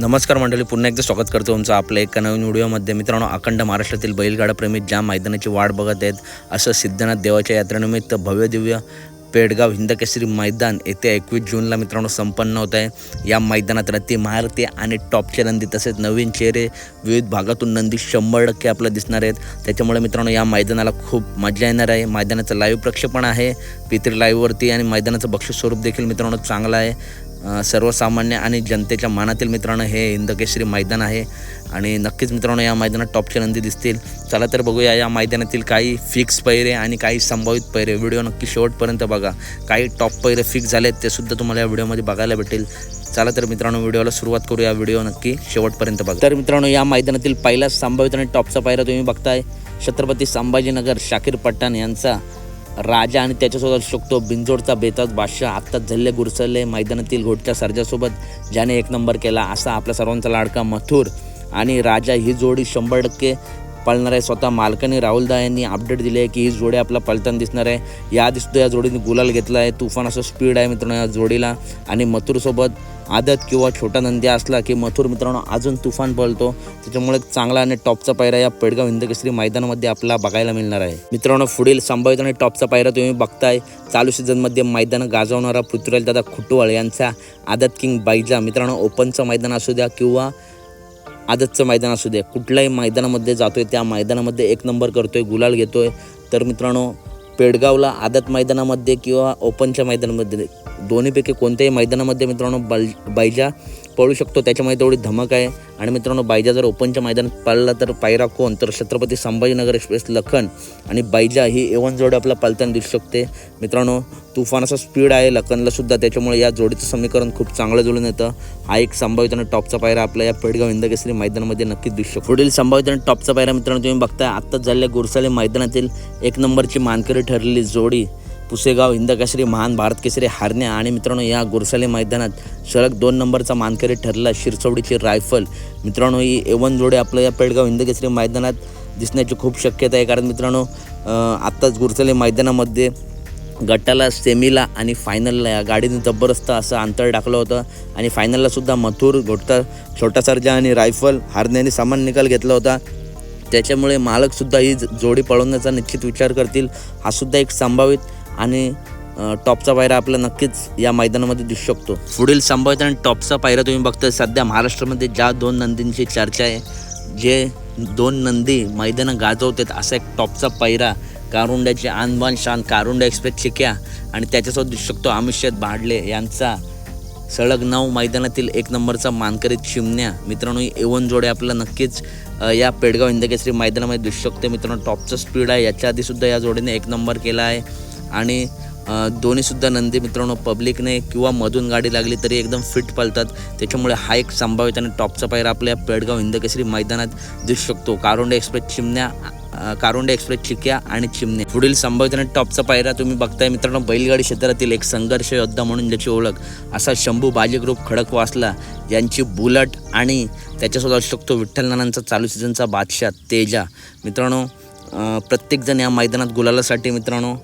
नमस्कार मंडळी पुन्हा एकदा स्वागत करतो तुमचं आपल्या एका नवीन व्हिडिओमध्ये. मित्रांनो अखंड महाराष्ट्रातील बैलगाडा प्रेमी ज्या मैदानाची वाट बघत आहेत असं सिद्धनाथ देवाच्या यात्रेनिमित्त भव्य दिव्य पेडगाव हिंदकेसरी मैदान येत्या एकवीस जूनला मित्रांनो संपन्न होत आहे. या मैदानात रत्ती महारती आणि टॉपचे नंदी तसेच नवीन चेहरे विविध भागातून नंदी शंभर टक्के आपल्याला दिसणार आहेत. त्याच्यामुळे मित्रांनो या मैदानाला खूप मजा येणार आहे. मैदानाचं लाईव्ह प्रक्षेपण आहे. पित्री लाईव्हवरती आणि मैदानाचं बक्षीस स्वरूप देखील मित्रांनो चांगलं आहे. सर्वसामान्य आणि जनतेच्या मनातील मित्रांनो हे हिंदकेसरी मैदान आहे. आणि नक्कीच मित्रांनो या मैदानात टॉपच्या नंदी दिसतील. चला तर बघूया या मैदानातील काही फिक्स पैरे आणि काही संभावित पैरे. व्हिडिओ नक्की शेवटपर्यंत बघा. काही टॉप पैरे फिक्स झालेत ते सुद्धा तुम्हाला या व्हिडिओमध्ये बघायला भेटेल. चला तर मित्रांनो व्हिडिओला सुरुवात करू या व्हिडिओ नक्की शेवटपर्यंत बघा. तर मित्रांनो या मैदानातील पहिला संभावित आणि टॉपचा पायरा तुम्ही बघताय. छत्रपती संभाजीनगर शाकीर पठाण यांचा राजा आणि त्याच्यासोबत असू शकतो बिंजोडचा बेताज बादशाह. आत्ताच झल्ले गुरसले मैदानातील घोटच्या सर्जासोबत ज्याने एक नंबर केला असा आपल्या सर्वांचा लाडका मथुर. आणि राजा ही जोडी शंभर टक्के पळणार आहे. स्वतः मालकाने राहुलदा यांनी अपडेट दिले आहे की ही जोडी आपला पलताना दिसणार आहे. या दिसतो या जोडीने गुलाल घेतला आहे. तुफान असं स्पीड आहे मित्रांनो या जोडीला. आणि मथुरसोबत आदत किंवा छोटा नंदी असला की मथुर मित्रांनो अजून तुफान पळतो. त्याच्यामुळे चांगला आणि टॉपचा पायरा या पेडगाव हिंदकेसरी मैदानामध्ये आपला बघायला मिळणार आहे. मित्रांनो पुढील संभावित आणि टॉपचा पायरा तुम्ही बघताय. चालू सीझनमध्ये मैदान गाजवणारा पृथ्वीराज दादा खुटवाळ यांचा आदत किंग बायजा मित्रांनो ओपनचं मैदान असू द्या किंवा आदतचं मैदान असू द्या कुठल्याही मैदानामध्ये जातोय त्या मैदानामध्ये एक नंबर करतोय गुलाल घेतोय. तर मित्रांनो पेडगावला आदत मैदानामध्ये किंवा ओपनच्या मैदानामध्ये दोन्हीपैकी कोणत्याही मैदानामध्ये मित्रांनो बल बायजा पळू शकतो. त्याच्यामध्ये तेवढी धमक आहे. आणि मित्रांनो बायजा जर ओपनच्या मैदानात पळला तर पायरा कोण? तर छत्रपती संभाजीनगर एक्सप्रेस लखन आणि बायजा ही एवन जोडी आपला पालताना दिसू शकते. मित्रांनो तुफान असा स्पीड आहे लखनला सुद्धा. त्याच्यामुळे या जोडीचं समीकरण खूप चांगलं जुळून येतं. हा एक संभावित आणि टॉपचा पायरा आपल्या या पेडगाव हिंदकेसरी मैदानामध्ये नक्कीच दिसू शकतो. पुढील संभावित आणि टॉपचा पायरा मित्रांनो तुम्ही बघताय. आत्ताच झालेल्या गुरसाले मैदानातील एक नंबरची मानकरी ठरलेली जोडी पुसेगाव हिंदकेसरी महान भारत केसरी हारण्या आणि मित्रांनो या गुरसाले मैदानात सलग दोन नंबरचा मानकरी ठरला शिरचवडीची रायफल. मित्रांनो ही एवन जोडे आपलं या पेडगाव हिंदकेसरी मैदानात दिसण्याची खूप शक्यता आहे. कारण मित्रांनो आत्ताच गुरसाले मैदानामध्ये गटाला सेमीला आणि फायनलला या गाडीने जबरदस्त असं अंतर टाकलं होतं. आणि फायनललासुद्धा मथुर घोटता छोटा सरजा आणि रायफल हारण्याने समान निकाल घेतला होता. त्याच्यामुळे मालकसुद्धा ही जोडी पळवण्याचा निश्चित विचार करतील. हा सुद्धा एक संभावित आणि टॉपचा पायरा आपला नक्कीच या मैदानामध्ये दिसू शकतो. पुढील संभावित आणि टॉपचा पायरा तुम्ही बघता सध्या महाराष्ट्रामध्ये ज्या दोन नंदींची चर्चा आहे जे दोन नंदी मैदानं गाजवतात असा एक टॉपचा पायरा कारुंड्याची आणबान शान कारुंडा एक्सप्रेस चिक्या आणि त्याच्यासोबत दिसू शकतो अमित भाडले यांचा सळग नऊ मैदानातील एक नंबरचा मानकरीत चिमण्या. मित्रांनो ही एवन जोडे आपल्याला नक्कीच या पेडगाव इंदकेसरी मैदानामध्ये दिसू शकते. मित्रांनो टॉपचं स्पीड आहे याच्या आधीसुद्धा या जोडीने एक नंबर केला आहे. आणि दोन्हीसुद्धा नंदी मित्रांनो पब्लिकने किंवा मधून गाडी लागली तरी एकदम फिट पालतात त्याच्यामुळे हा एक संभावित आणि टॉपचा पायरा आपल्या पेडगाव हिंदकेसरी मैदानात दिसू शकतो. कारोंडे एक्सप्रेस चिमण्या अ, कारोंडे एक्सप्रेस चिक्या आणि चिमणे. पुढील संभावित आणि टॉपचा पायरा तुम्ही बघताय मित्रांनो बैलगाडी क्षेत्रातील एक संघर्ष योद्धा म्हणून ज्याची ओळख असा शंभू बाजी ग्रुप खडकवासला यांची बुलट आणि त्याच्यासोबत असू शकतो विठ्ठल नानांचा चालू सीझनचा बादशाह तेजा. मित्रांनो प्रत्येकजण या मैदानात गुलालासाठी मित्रांनो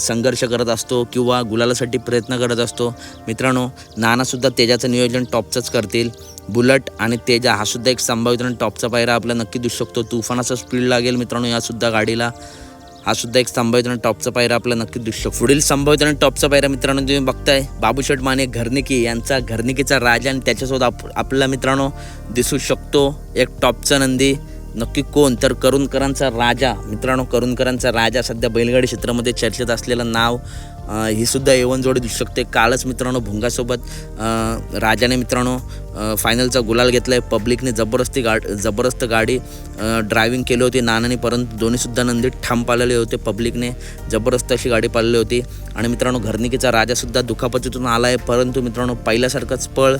संघर्ष करत असतो किंवा गुलालासाठी प्रयत्न करत असतो. मित्रांनो नानासुद्धा तेजाचं नियोजन टॉपचंच करतील. बुलट आणि तेजा हा सुद्धा एक संभावित आणि टॉपचा पायरा आपल्याला नक्की दिसू शकतो. तुफानाचा स्पीड लागेल मित्रांनो यासुद्धा गाडीला. हा सुद्धा एक संभावित आणि टॉपचा पायरा आपल्याला नक्की दिसू शकतो. पुढील संभावित आणि टॉपचा पायरा मित्रांनो तुम्ही बघताय. बाबूशेठ माने घरनिकी यांचा घरनिकीचा राजा आणि त्याच्यासोबत आप आपला मित्रांनो दिसू शकतो. एक टॉपचा नंदी. नक्की कोण? तर करुणकरांचा राजा मित्रांनो करुणकरांचा राजा सध्या बैलगाडी क्षेत्रामध्ये चर्चेत असलेलं नाव ही सुद्धा एवन जोडी दिसू शकते. कालच मित्रांनो भुंगासोबत राजाने मित्रांनो फायनलचा गुलाल घेतला आहे पब्लिकने जबरदस्ती गाड जबरदस्त गाडी ड्रायव्हिंग केली होती नानाने परंतु दोन्हीसुद्धा नंदी ठाम पाळलेले होते. पब्लिकने जबरदस्त अशी गाडी पाळली होती. आणि मित्रांनो घरनिकीचा राजासुद्धा दुखापतीतून आला आहे परंतु मित्रांनो पहिल्यासारखंच पळ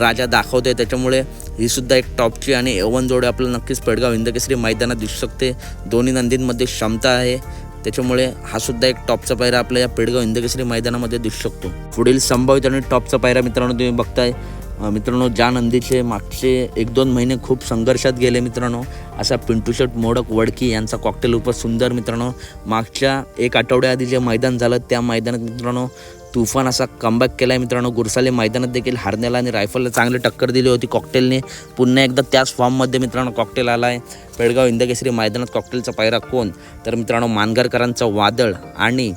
राजा दाखवते त्याच्यामुळे ही सुद्धा एक टॉपची आणि एवन जोडी आपल्याला नक्कीच पेडगाव हिंदकेसरी मैदानात दिसू शकते. दोन्ही नंदींमध्ये क्षमता आहे. त्याच्यामुळे हा सुद्धा एक टॉपचा पायरा आपल्या या पेडगाव इंदकेसरी मैदानामध्ये दिसू शकतो. पुढील संभावित आणि टॉपचा पायरा मित्रांनो तुम्ही बघताय. मित्रांनो ज्या नंदीचे मागचे एक दोन महिने खूप संघर्षात गेले मित्रांनो असा पिंटू शर्ट मोडक वडकी यांचा कॉकटेल उपस सुंदर मित्रांनो मागच्या एक आठवड्याआधी जे मैदान झालं त्या मैदानात मित्रांनो तुफान असा कमबॅक केला आहे मित्रांनो. गुरसाले मैदानात देखील हार्नेला आणि रायफलला चांगली टक्कर दिली होती कॉकटेलने पुन्हा एकदा त्याच फॉर्ममध्ये मित्रांनो कॉकटेल आला आहे पेडगाव इंदकेसरी मैदानात कॉकटेलचा पायरा कोण? तर मित्रांनो मानगरकरांचा वादळ आणि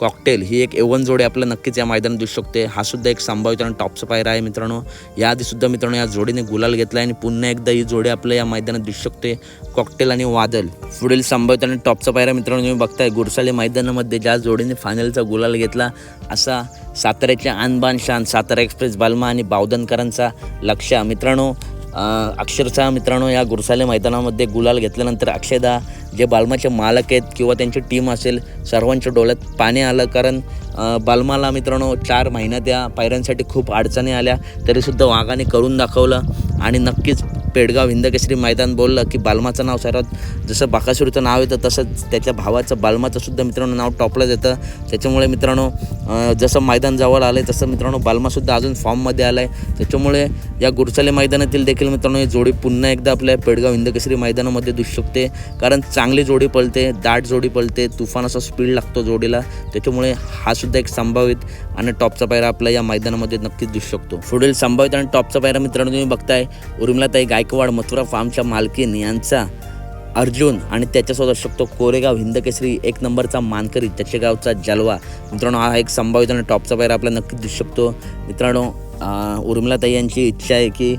कॉकटेल ही एक एवन जोडी आपल्याला नक्कीच या मैदानात दिसू शकते. हा सुद्धा एक संभाव्य आणि टॉपचा पायरा आहे मित्रांनो. याआधी सुद्धा मित्रांनो या जोडीने गुलाल घेतला आणि पुन्हा एकदा ही जोडी आपल्या या मैदानात दिसू शकते. कॉकटेल आणि वादल पुढील संभाव्य आणि टॉपचा पायरा मित्रांनो. तुम्ही बघताय गुरसाली मैदानामध्ये ज्या जोडीने फायनलचा गुलाल घेतला असा साताऱ्याच्या आणबान शान सातारा एक्सप्रेस बालमा आणि बावधनकरांचा लक्ष मित्रांनो. अक्षरशः मित्रांनो या गुरसाले मैदानामध्ये गुलाल घेतल्यानंतर अक्षयदा जे बालमाचे मालक आहेत किंवा त्यांची टीम असेल सर्वांच्या डोळ्यात पाणी आलं. कारण बालमाला मित्रांनो चार महिन्यात या पायऱ्यांसाठी खूप अडचणी आल्या तरीसुद्धा वाघाने करून दाखवलं. आणि नक्कीच पेडगाव हिंदकेसरी मैदान बोललं की बालमाचं नाव सर्वात जसं बाकासुरीचं नाव येतं तसंच त्याच्या भावाचं बालमाचंसुद्धा मित्रांनो नाव टॉपला येतं त्याच्यामुळे मित्रांनो जसं मैदान जवळ आलं आहे तसं मित्रांनो बालमासुद्धा अजून फॉर्ममध्ये आला आहे त्याच्यामुळे या गुरसाले मैदानातील देखील मित्रांनो ही जोडी पुन्हा एकदा आपल्या पेडगाव हिंदकेसरी मैदानामध्ये दिसू शकते. कारण चांगली जोडी पळते दाट जोडी पळते तुफान असा स्पीड लागतो जोडीला. त्याच्यामुळे हा सुद्धा एक संभावित आणि टॉपचा पायरा आपल्या या मैदानामध्ये नक्कीच दिसू शकतो. पुढील संभावित आणि टॉपचा पायरा मित्रांनो तुम्ही बघताय. उर्मिलाताई गायकवाड मथुरा फार्मच्या मालकीन यांचा अर्जुन आणि त्याच्यासोबत असू शकतो कोरेगाव हिंदकेसरी एक नंबरचा मानकरी त्याच्या गावचा जलवा. मित्रांनो हा एक संभावित आणि टॉपचा पायरा आपल्याला नक्कीच दिसू शकतो. मित्रांनो उर्मिलाताई यांची इच्छा आहे की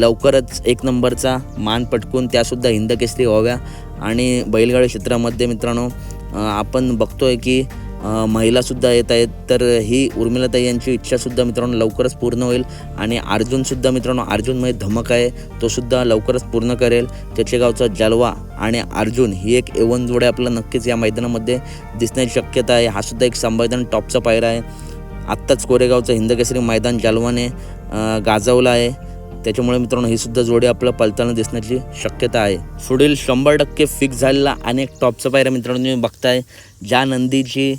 लवकरच एक नंबरचा मान पटकून त्यासुद्धा हिंदकेसरी व्हाव्या आणि बैलगाडी क्षेत्रामध्ये मित्रांनो आपण बघतोय की महिलासुद्धा येत आहेत. तर ही उर्मिलाताई यांची इच्छासुद्धा मित्रांनो लवकरच पूर्ण होईल. आणि अर्जुनसुद्धा मित्रांनो अर्जुनमध्ये धमक आहे. तोसुद्धा लवकरच पूर्ण करेल. त्याचे गावचा जलवा आणि अर्जुन ही एक एवन जोडे आपल्याला नक्कीच या मैदानामध्ये दिसण्याची शक्यता आहे. हा सुद्धा एक संवेदन टॉपचा पायरा आहे. आत्ताच कोरेगावचं हिंदकेसरी मैदान जालवाने गाजवलं आहे. त्याच्यामुळे मित्रांनो ही सुद्धा जोडी आपल्याला पलताना दिसण्याची शक्यता आहे. पुढील शंभर टक्के फिक्स झालेला अनेक टॉपचा पायऱ्या मित्रांनो तुम्ही बघताय. ज्या नंदीची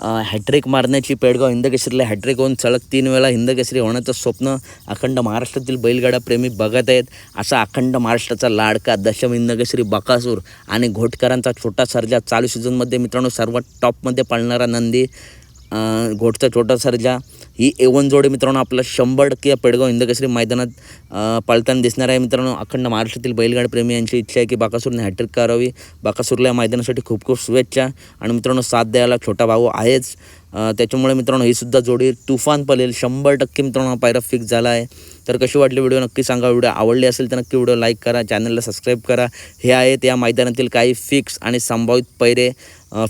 हॅट्रिक मारण्याची पेडगाव हिंदकेसरीला हॅट्रिक होऊन सलग तीन वेळा हिंदकेसरी होण्याचं स्वप्न अखंड महाराष्ट्रातील बैलगाडा प्रेमी बघत आहेत. असा अखंड महाराष्ट्राचा लाडका दशम हिंदकेसरी बकासूर आणि घोटकरांचा छोटा सर्जा चालू सीझनमध्ये मित्रांनो सर्वात टॉपमध्ये पळणारा नंदी. घोटचा छोटा सर्जा. ही एवन जोडी मित्रांनो आपला शंभर टक्के या पेडगाव इंदकेसरी मैदानात पाळताना पळताना दिसणार आहे मित्रांनो. अखंड महाराष्ट्रातील बैलगाडी प्रेमी यांची इच्छा आहे की बाकासूरने हॅट्रिक करावी. बाकासूरला या मैदानासाठी खूप खूप शुभेच्छा. आणि मित्रांनो साथ द्यायला छोटा भाऊ आहेच. त्याच्यामुळे मित्रांनो ही सुद्धा जोडी तुफान पळेल. शंभर टक्के मित्रांनो हा पायरा फिक्स झाला आहे तर कशी वाटली व्हिडिओ नक्की सांगा. व्हिडिओ आवडली असेल तर नक्की व्हिडिओ लाईक करा. चॅनलला सबस्क्राईब करा. हे आहेत या मैदानातील काही फिक्स आणि संभावित पैरे.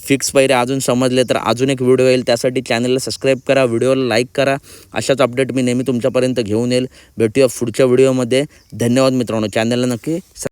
फिक्स पैरे अजून समजले तर अजून एक व्हिडिओ येईल. त्यासाठी चॅनलला सबस्क्राईब करा. व्हिडिओला लाईक करा. अशाच अपडेट मी नेहमी तुमच्यापर्यंत घेऊन येईल. भेटूया पुढच्या व्हिडिओमध्ये धन्यवाद मित्रांनो. चॅनलला नक्की